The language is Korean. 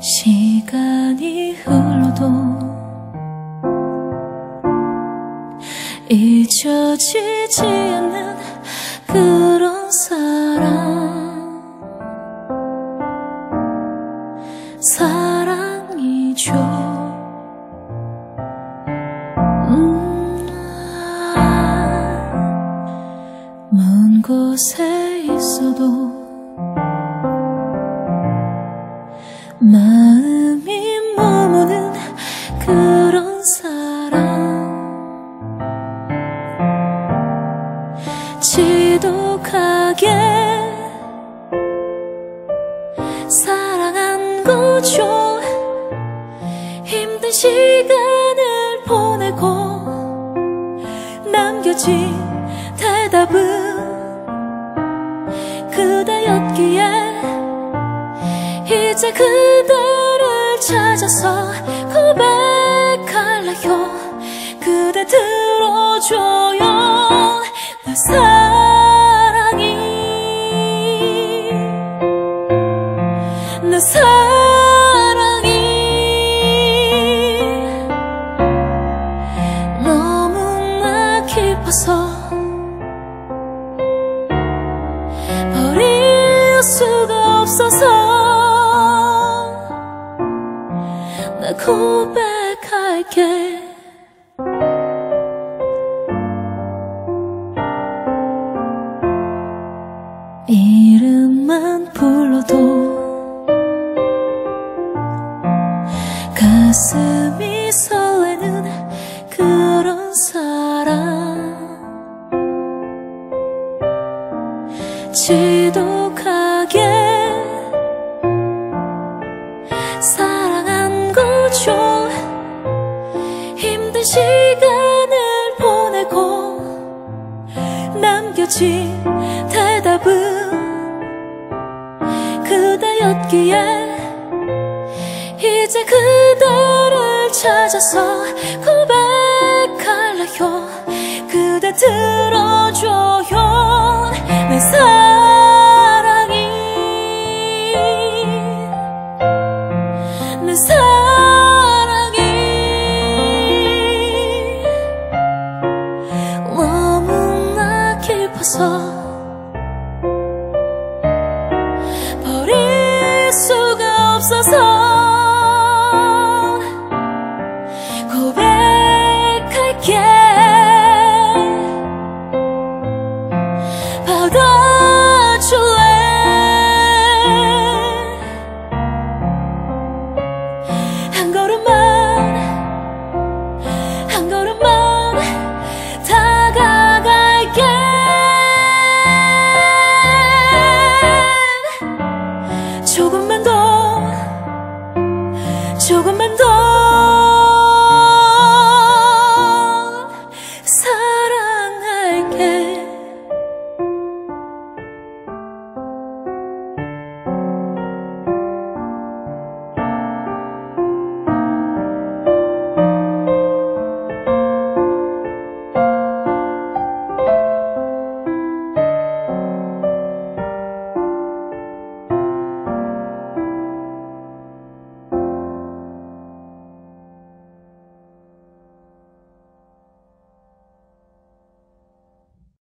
시간이 흘러도 잊혀지지 않는 그런 사랑. 사랑이죠. 음, 아, 먼 곳에 있어도 마음이 머무는 그런 사랑 지독하게 사랑한 거죠. 힘든 시간을 보내고 남겨진 대답은 그대였기에 이제 그대를 찾아서 고백할래요. 그대 들어줘요. 내 사랑이. 내 사랑이. 너무나 깊어서 버릴 수가 없어서 고백할게. 이름만 불러도 가슴이 설레는 그런 사랑. 지독하게 거죠 힘든 시간을 보내고 남겨진 대답은 그대였기에 이제 그대를 찾아서 고백할래요. 그대 들어줘요. 내 사랑 없어서 고백할게. 받아줄래 한 걸음만 한 걸음만 다가갈게. 조금만 더 조금만 더 사랑할게.